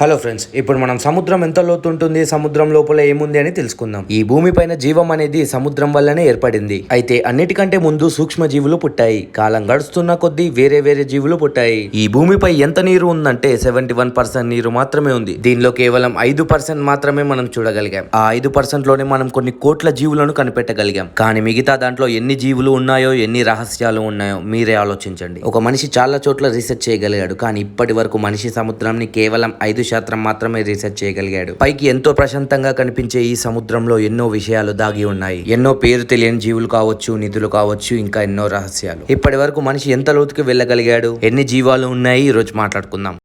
Hello friends ఇప్పుడు మనం సముద్రం ఎంత లోతు ఉంటుంది సముద్రం లోపల ఏముంది అని తెలుసుకుందాం. ఈ భూమిపైన జీవం అనేది సముద్రం వల్లనే ఏర్పడింది. అయితే అన్నిటికంటే ముందు సూక్ష్మ జీవులు పుట్టాయి. కాలం గడుస్తున్న కొద్దీ వేరే వేరే జీవులు పుట్టాయి. ఈ భూమిపై ఎంత నీరు ఉందంటే సెవెంటీ వన్ పర్సెంట్ నీరు మాత్రమే ఉంది. దీనిలో కేవలం ఐదు పర్సెంట్ మాత్రమే మనం చూడగలిగాం. ఆ ఐదు పర్సెంట్లోనే మనం కొన్ని కోట్ల జీవులను కనిపెట్టగలిగాం. కానీ మిగతా దాంట్లో ఎన్ని జీవులు ఉన్నాయో ఎన్ని రహస్యాలు ఉన్నాయో మీరే ఆలోచించండి. ఒక మనిషి చాలా చోట్ల రీసెర్చ్ చేయగలిగాడు. కానీ ఇప్పటి వరకు మనిషి సముద్రాన్ని కేవలం ఐదు శాతం మాత్రమే రీసెర్చ్ చేయగలిగాడు. పైకి ఎంతో ప్రశాంతంగా కనిపించే ఈ సముద్రంలో ఎన్నో విషయాలు దాగి ఉన్నాయి. ఎన్నో పేరు తెలియని జీవులు కావచ్చు నిధులు కావచ్చు ఇంకా ఎన్నో రహస్యాలు. ఇప్పటి వరకు మనిషి ఎంత లోతుకి వెళ్ళగలిగాడు? ఎన్ని జీవాలు ఉన్నాయి? ఈ రోజు మాట్లాడుకుందాం.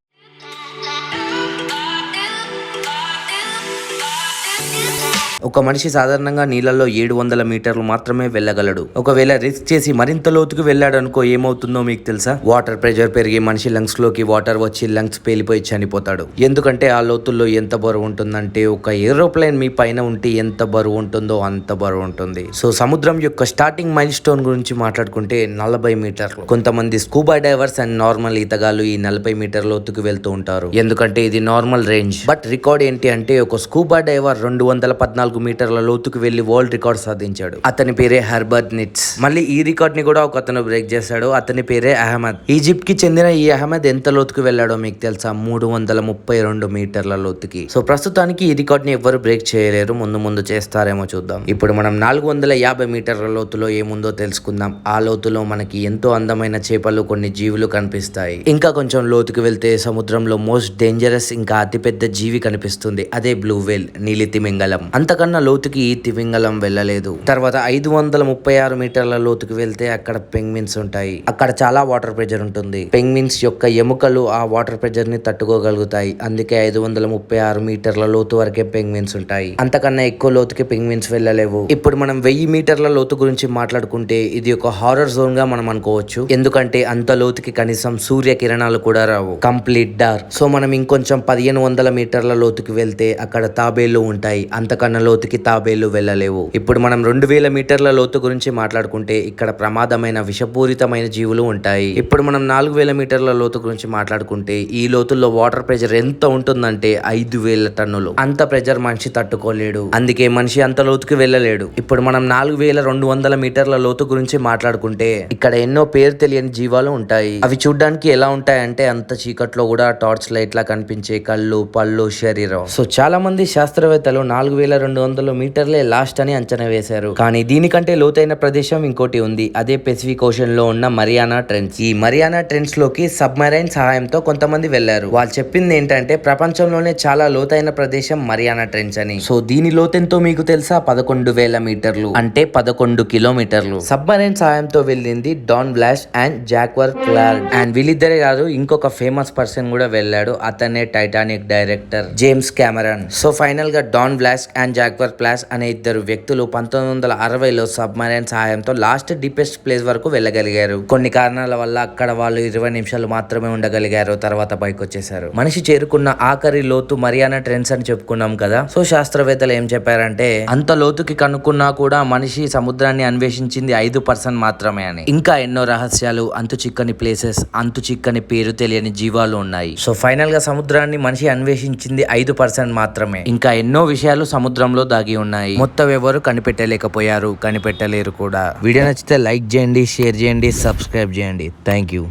ఒక మనిషి సాధారణంగా నీళ్ళలో ఏడు వందల మీటర్లు మాత్రమే వెళ్ళగలడు. ఒకవేళ రిస్క్ చేసి మరింత లోతుకు వెళ్ళాడు అనుకో ఏమవుతుందో మీకు తెలుసా? వాటర్ ప్రెషర్ పెరిగి మనిషి లంగ్స్లోకి వాటర్ వచ్చి లంగ్స్ పేలిపోయి చనిపోతాడు. ఎందుకంటే ఆ లోతుల్లో ఎంత బరువు ఉంటుందంటే ఒక ఏరోప్లేన్ మీ పైన ఉంటే ఎంత బరువు ఉంటుందో అంత బరువు ఉంటుంది. సో సముద్రం యొక్క స్టార్టింగ్ మైల్ స్టోన్ గురించి మాట్లాడుకుంటే నలభై మీటర్లు. కొంతమంది స్కూబా డైవర్స్ అండ్ నార్మల్ ఈతగాళ్ళు ఈ నలభై మీటర్ లోతుకు వెళ్తూ ఉంటారు. ఎందుకంటే ఇది నార్మల్ రేంజ్. బట్ రికార్డ్ ఏంటి అంటే ఒక స్కూబా డైవర్ రెండు వందల పద్నాలుగు మీటర్ల లోతుకు వెళ్ళి వరల్డ్ రికార్డ్ సాధించాడు. అతని పేరే హెర్బర్ట్ నిట్స్. మళ్ళీ ఈ రికార్డ్ని కూడా ఒక అతను బ్రేక్ చేశాడు. అతని పేరే అహ్మద్. ఈజిప్ట్కి చెందిన ఈ అహ్మద్ ఎంత లోతుకు వెళ్ళాడో మీకు తెలుసా? మూడు వందల ముప్పై రెండు మీటర్ల లోతుకి. సో ప్రస్తుతానికి ఈ రికార్డ్ని ఎవరు బ్రేక్ చేయలేరు. ముందు ముందు చేస్తారేమో చూద్దాం. ఇప్పుడు మనం నాలుగు వందల యాభై మీటర్ల లోతులో ఏముందో తెలుసుకుందాం. ఆ లోతులో మనకి ఎంతో అందమైన చేపలు కొన్ని జీవులు కనిపిస్తాయి. ఇంకా కొంచెం లోతుకు వెళ్తే సముద్రంలో మోస్ట్ డేంజరస్ ఇంకా అతిపెద్ద జీవి కనిపిస్తుంది. అదే బ్లూ వేల్ నీలి తిమింగలం అంతకన్నా లోతుకి ఈ తిమింగలం వెళ్ళలేదు. తర్వాత ఐదు వందల ముప్పై ఆరు మీటర్ల లోతుకు వెళ్తే అక్కడ పెంగ్విన్స్ ఉంటాయి. అక్కడ చాలా వాటర్ ప్రెజర్ ఉంటుంది. పెంగ్విన్స్ యొక్క ఎముకలు ఆ వాటర్ ప్రెజర్ని తట్టుకోగలుగుతాయి. అందుకే ఐదు వందల ముప్పై ఆరు మీటర్ల లోతు వరకే పెంగ్విన్స్ ఉంటాయి. అంతకన్నా ఎక్కువ లోతుకి పెంగ్విన్స్ వెళ్ళలేవు. ఇప్పుడు మనం వెయ్యి మీటర్ల లోతు గురించి మాట్లాడుకుంటే ఇది ఒక హారర్ జోన్గా మనం అనుకోవచ్చు. ఎందుకంటే అంత లోతుకి కనీసం సూర్య కిరణాలు కూడా రావు. కంప్లీట్ డార్క్ సో మనం ఇంకొంచెం పదిహేను వందల మీటర్ల లోతుకి వెళ్తే అక్కడ తాబేళ్ళు ఉంటాయి. అంతకన్నా లోతుకి తాబేళ్ళు వెళ్ళలేవు. ఇప్పుడు మనం రెండు వేల మీటర్ల లోతు గురించి మాట్లాడుకుంటే ఇక్కడ ప్రమాదమైన విషపూరితమైన జీవులు ఉంటాయి. ఇప్పుడు మనం నాలుగు వేల మీటర్ల లోతు గురించి మాట్లాడుకుంటే ఈ లోతుల్లో వాటర్ ప్రెషర్ ఎంత ఉంటుందంటే ఐదు వేల టన్నులు. అంత ప్రెషర్ మనిషి తట్టుకోలేడు. అందుకే మనిషి అంత లోతుకి వెళ్ళలేడు. ఇప్పుడు మనం నాలుగు వేల రెండు వందల మీటర్ల లోతు గురించి మాట్లాడుకుంటే ఇక్కడ ఎన్నో పేరు తెలియని జీవాలు ఉంటాయి. అవి చూడ్డానికి ఎలా ఉంటాయంటే అంత చీకట్లో కూడా టార్చ్ లైట్ లా కనిపించే కళ్ళు పళ్ళు శరీరం. సో చాలా మంది శాస్త్రవేత్తలు నాలుగు వేల రెండు వందల మీటర్లే లాస్ట్ అని అంచనా వేశారు. కానీ దీనికంటే లోతైన ప్రదేశం ఇంకోటి ఉంది. అదే పెసిఫిక్ ఓషన్లో ఉన్న మరియానా ట్రెండ్స్. ఈ మరియానా ట్రెండ్స్లోకి సబ్మెరైన్ సహాయంతో కొంతమంది వెళ్ళారు వాళ్ళు చెప్పింది ఏంటంటే ప్రపంచంలోనే చాలా లోతైన ప్రదేశం మరియానా ట్రెండ్స్ అని. సో దీని లోతెంతో మీకు తెలుసా? పదకొండు వేల మీటర్లు. అంటే పదకొండు కిలోమీటర్లు. సబ్మెరైన్ సహాయంతో వెళ్ళింది Don Walsh and Jacques Piccard. And వీళ్ళిద్దరే కాదు ఇంకొక ఫేమస్ పర్సన్ కూడా వెళ్ళాడు. అతనే Titanic director James Cameron so ఫైనల్గా Don Walsh and Jacques Piccard అనే ఇద్దరు వ్యక్తులు పంతొమ్మిది వందల అరవైలో సబ్మరైన్ సహాయంతో లాస్ట్ డీపెస్ట్ ప్లేస్ వరకు వెళ్ళగలిగారు. కొన్ని కారణాల వల్ల అక్కడ వాళ్ళు ఇరవై నిమిషాలు మాత్రమే ఉండగలిగారు తర్వాత పైకి వచ్చేసారు మనిషి చేరుకున్న ఆఖరి లోతు మరియానా ట్రెండ్స్ అని చెప్పుకున్నాం కదా. సో శాస్త్రవేత్తలు ఏం చెప్పారంటే అంత లోతుకి కనుక్కున్నా కూడా మనిషి సముద్రాన్ని అన్వేషించింది ఐదు పర్సెంట్ మాత్రమే అని. ఇంకా ఎన్నో రహస్యాలు అంతు చిక్కని ప్లేసెస్ అంతు చిక్కని పేరు తెలియని జీవాలు ఉన్నాయి. సో ఫైనల్గా సముద్రాన్ని మనిషి అన్వేషించింది ఐదు పర్సెంట్ మాత్రమే. ఇంకా ఎన్నో విషయాలు సముద్రం సముద్రంలో దాగి ఉన్నాయి. మొత్తం ఎవరు కనిపెట్టలేకపోయారు కనిపెట్టలేరు కూడా. వీడియో నచ్చితే లైక్ చేయండి షేర్ చేయండి సబ్స్క్రైబ్ చేయండి. Thank you